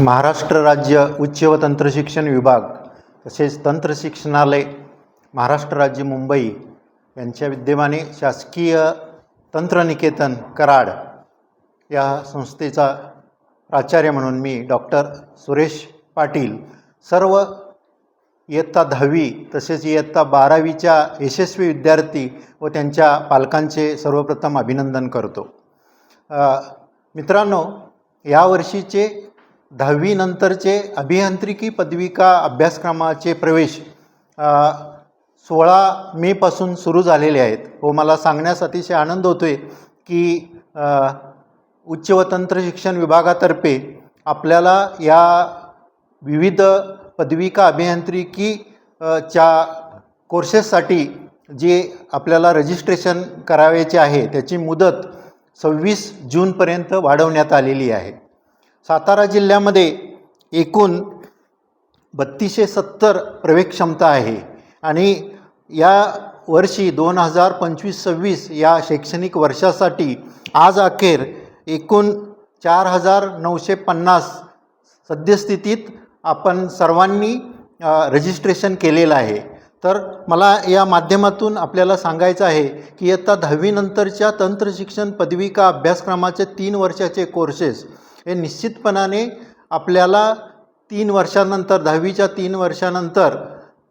महाराष्ट्र राज्य उच्च व तंत्रशिक्षण विभाग तसेच तंत्रशिक्षणालय महाराष्ट्र राज्य मुंबई यांच्या विद्यमाने शासकीय तंत्रनिकेतन कराड या संस्थेचा प्राचार्य म्हणून मी डॉक्टर सुरेश पाटील सर्व इयत्ता दहावी तसेच इयत्ता बारावीच्या यशस्वी विद्यार्थी व त्यांच्या पालकांचे सर्वप्रथम अभिनंदन करतो. मित्रांनो यावर्षीचे दहावीनंतरचे अभियांत्रिकी पदविका अभ्यासक्रमाचे प्रवेश सोळा मेपासून सुरू झालेले आहेत. व मला सांगण्यास अतिशय आनंद होतो आहे की उच्च व तंत्रशिक्षण विभागातर्फे आपल्याला या विविध पदविका अभियांत्रिकी च्या कोर्सेससाठी जे आपल्याला रजिस्ट्रेशन करावयाचे आहे त्याची मुदत सव्वीस जूनपर्यंत वाढवण्यात आलेली आहे. सातारा जिल्ह्यामध्ये एकूण बत्तीसशे सत्तर प्रवेश क्षमता आहे. आणि या वर्षी दोन हजार पंचवीस सव्वीस या शैक्षणिक वर्षासाठी आज अखेर एकूण चार हजार नऊशे पन्नास सद्यस्थितीत आपण सर्वांनी रजिस्ट्रेशन केलेलं आहे. तर मला या माध्यमातून आपल्याला सांगायचं आहे की इयत्ता दहावीनंतरच्या तंत्रशिक्षण पदविका अभ्यासक्रमाचे तीन वर्षाचे कोर्सेस हे निश्चितपणाने आपल्याला तीन वर्षानंतर दहावीच्या तीन वर्षानंतर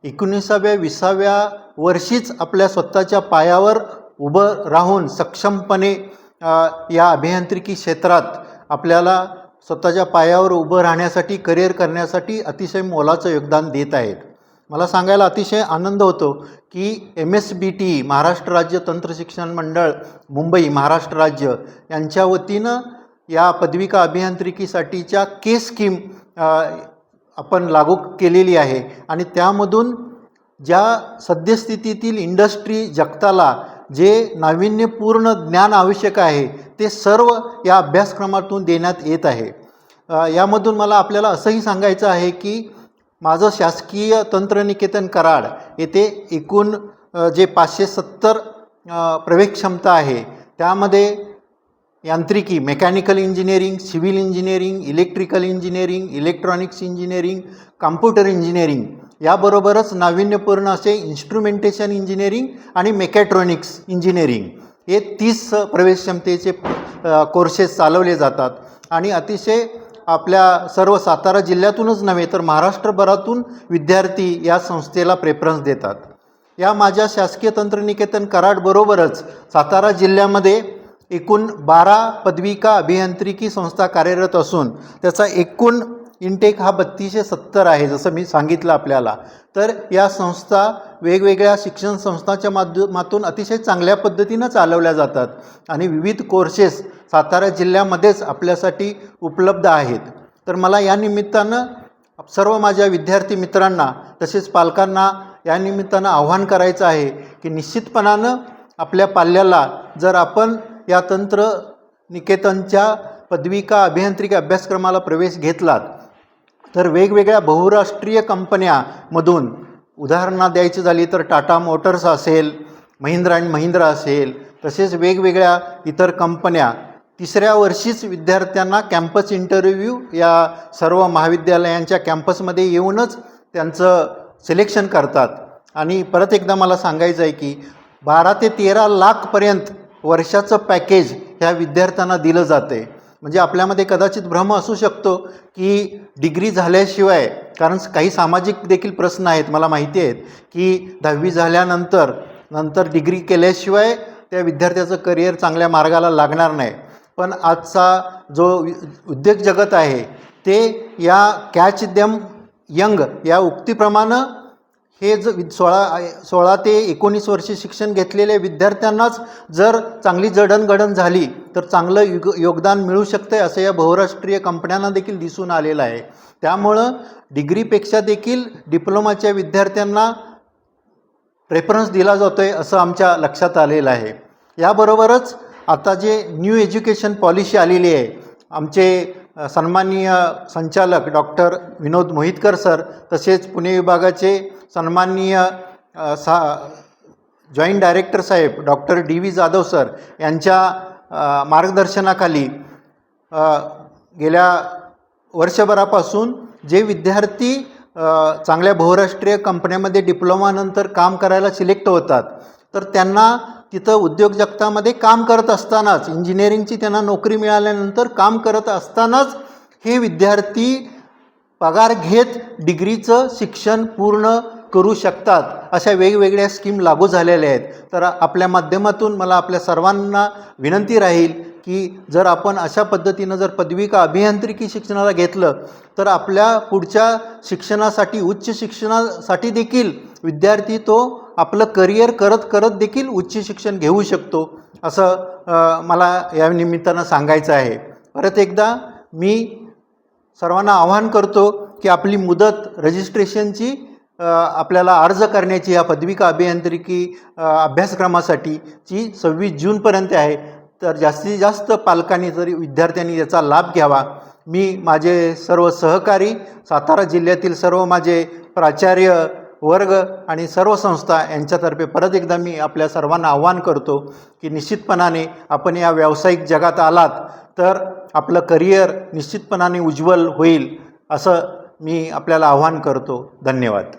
एकोणीसाव्या विसाव्या वर्षीच आपल्या स्वतःच्या पायावर उभं राहून सक्षमपणे या अभियांत्रिकी क्षेत्रात आपल्याला स्वतःच्या पायावर उभं राहण्यासाठी करिअर करण्यासाठी अतिशय मोलाचं योगदान देत आहेत. मला सांगायला अतिशय आनंद होतो की M S B T Maharashtra राज्य तंत्रशिक्षण मंडळ मुंबई महाराष्ट्र राज्य यांच्या वतीनं या पदविका अभियांत्रिकीसाठीच्या के स्कीम आपण लागू केलेली आहे. आणि त्यामधून ज्या सद्यस्थितीतील इंडस्ट्री जगताला जे नाविन्यपूर्ण ज्ञान आवश्यक आहे ते सर्व या अभ्यासक्रमातून देण्यात येत आहे. यामधून मला आपल्याला असंही सांगायचं आहे की माझं शासकीय तंत्रनिकेतन कराड येथे एकूण जे पाचशे सत्तर प्रवेश क्षमता आहे त्यामध्ये यांत्रिकी mechanical engineering civil engineering electrical engineering electronics engineering computer engineering. याबरोबरच नाविन्यपूर्ण असे इन्स्ट्रुमेंटेशन इंजिनिअरिंग आणि मेकॅट्रॉनिक्स इंजिनिअरिंग. हे तीस प्रवेश क्षमतेचे कोर्सेस चालवले जातात. आणि अतिशय आपल्या सर्व सातारा जिल्ह्यातूनच नव्हे तर महाराष्ट्रभरातून विद्यार्थी या संस्थेला प्रेफरन्स देतात. या माझ्या शासकीय तंत्रनिकेतन कराडबरोबरच सातारा जिल्ह्यामध्ये एकूण बारा पदविका अभियांत्रिकी संस्था कार्यरत असून त्याचा एकूण इनटेक हा बत्तीसशे सत्तर आहे जसं मी सांगितलं आपल्याला. तर या संस्था वेगवेगळ्या शिक्षण संस्थांच्या माध्यमातून अतिशय चांगल्या पद्धतीनं चालवल्या जातात आणि विविध कोर्सेस सातारा जिल्ह्यामध्येच आपल्यासाठी उपलब्ध आहेत. तर मला या निमित्तानं सर्व माझ्या विद्यार्थी मित्रांना तसेच पालकांना या निमित्तानं आव्हान करायचं आहे की निश्चितपणानं आपल्या पाल्याला जर आपण या तंत्र निकेतनच्या पदविका अभियांत्रिकी अभ्यासक्रमाला प्रवेश घेतलात. तर वेगवेगळ्या बहुराष्ट्रीय कंपन्यामधून उदाहरणा द्यायची झाली तर टाटा मोटर्स असेल महिंद्रा अँड महिंद्रा असेल तसेच वेगवेगळ्या इतर कंपन्या. तिसऱ्या वर्षीच विद्यार्थ्यांना कॅम्पस इंटरव्ह्यू या सर्व महाविद्यालयांच्या कॅम्पसमध्ये येऊनच त्यांचं सिलेक्शन करतात. आणि परत एकदा मला सांगायचं आहे की बारा ते तेरा लाखपर्यंत वर्षाचं पॅकेज ह्या विद्यार्थ्यांना दिलं जाते. म्हणजे आपल्यामध्ये कदाचित भ्रम असू शकतो की डिग्री झाल्याशिवाय कारण काही सामाजिक देखील प्रश्न आहेत मला माहिती आहेत की दहावी झाल्यानंतर नंतर डिग्री केल्याशिवाय त्या विद्यार्थ्याचं करिअर चांगल्या मार्गाला लागणार नाही. पण आजचा जो उद्योग जगत आहे ते या कॅच देम यंग या उक्तीप्रमाणे हे ज सोळा सोळा ते एकोणीस वर्षे शिक्षण घेतलेल्या विद्यार्थ्यांनाच जर चांगली जडणघडण झाली तर चांगलं युग योगदान मिळू शकतं असं या बहुराष्ट्रीय कंपन्यांना देखील दिसून आलेलं आहे. त्यामुळं डिग्रीपेक्षा देखील डिप्लोमाच्या विद्यार्थ्यांना प्रेफरन्स दिला जातो आहे असं आमच्या लक्षात आलेलं आहे. याबरोबरच आता जे न्यू एज्युकेशन पॉलिसी आलेली आहे आमचे सन्माननीय संचालक डॉक्टर विनोद मोहितकर सर तसेच पुणे विभागाचे सन्माननीय सा जॉईंट डायरेक्टर साहेब doctor D V Jadhav sir यांच्या मार्गदर्शनाखाली गेल्या वर्षभरापासून जे विद्यार्थी चांगल्या बहुराष्ट्रीय कंपन्यामध्ये डिप्लोमानंतर काम करायला सिलेक्ट होतात तर त्यांना तिथं उद्योग जगतामध्ये काम करत असतानाच इंजिनिअरिंगची त्यांना नोकरी मिळाल्यानंतर काम करत असतानाच हे विद्यार्थी पगार घेत डिग्रीचं शिक्षण पूर्ण करू शकतात अशा वेगवेगळ्या स्कीम लागू झालेल्या आहेत. तर आपल्या माध्यमातून मला आपल्या सर्वांना विनंती राहील की जर आपण अशा पद्धतीनं जर पदवी का अभियांत्रिकी शिक्षणाला घेतलं तर आपल्या पुढच्या शिक्षणासाठी उच्च शिक्षणासाठी देखील विद्यार्थी तो आपलं करिअर करत करत देखील उच्च शिक्षण घेऊ शकतो असं मला या निमित्तानं सांगायचं आहे. परत एकदा मी सर्वांना आवाहन करतो की आपली मुदत रजिस्ट्रेशनची आपल्याला अर्ज करण्याची या पदविका अभियांत्रिकी अभ्यासक्रमासाठी जी सव्वीस जूनपर्यंत आहे. तर जास्तीत जास्त पालकांनी तरी विद्यार्थ्यांनी याचा लाभ घ्यावा. मी माझे सर्व सहकारी सातारा जिल्ह्यातील सर्व माझे प्राचार्य वर्ग आणि सर्व संस्था यांच्यातर्फे परत एकदा मी आपल्या सर्वांना आव्हान करतो की निश्चितपणाने आपण या व्यावसायिक जगात आलात तर आपलं करिअर निश्चितपणाने उज्ज्वल होईल असं मी आपल्याला आव्हान करतो. धन्यवाद.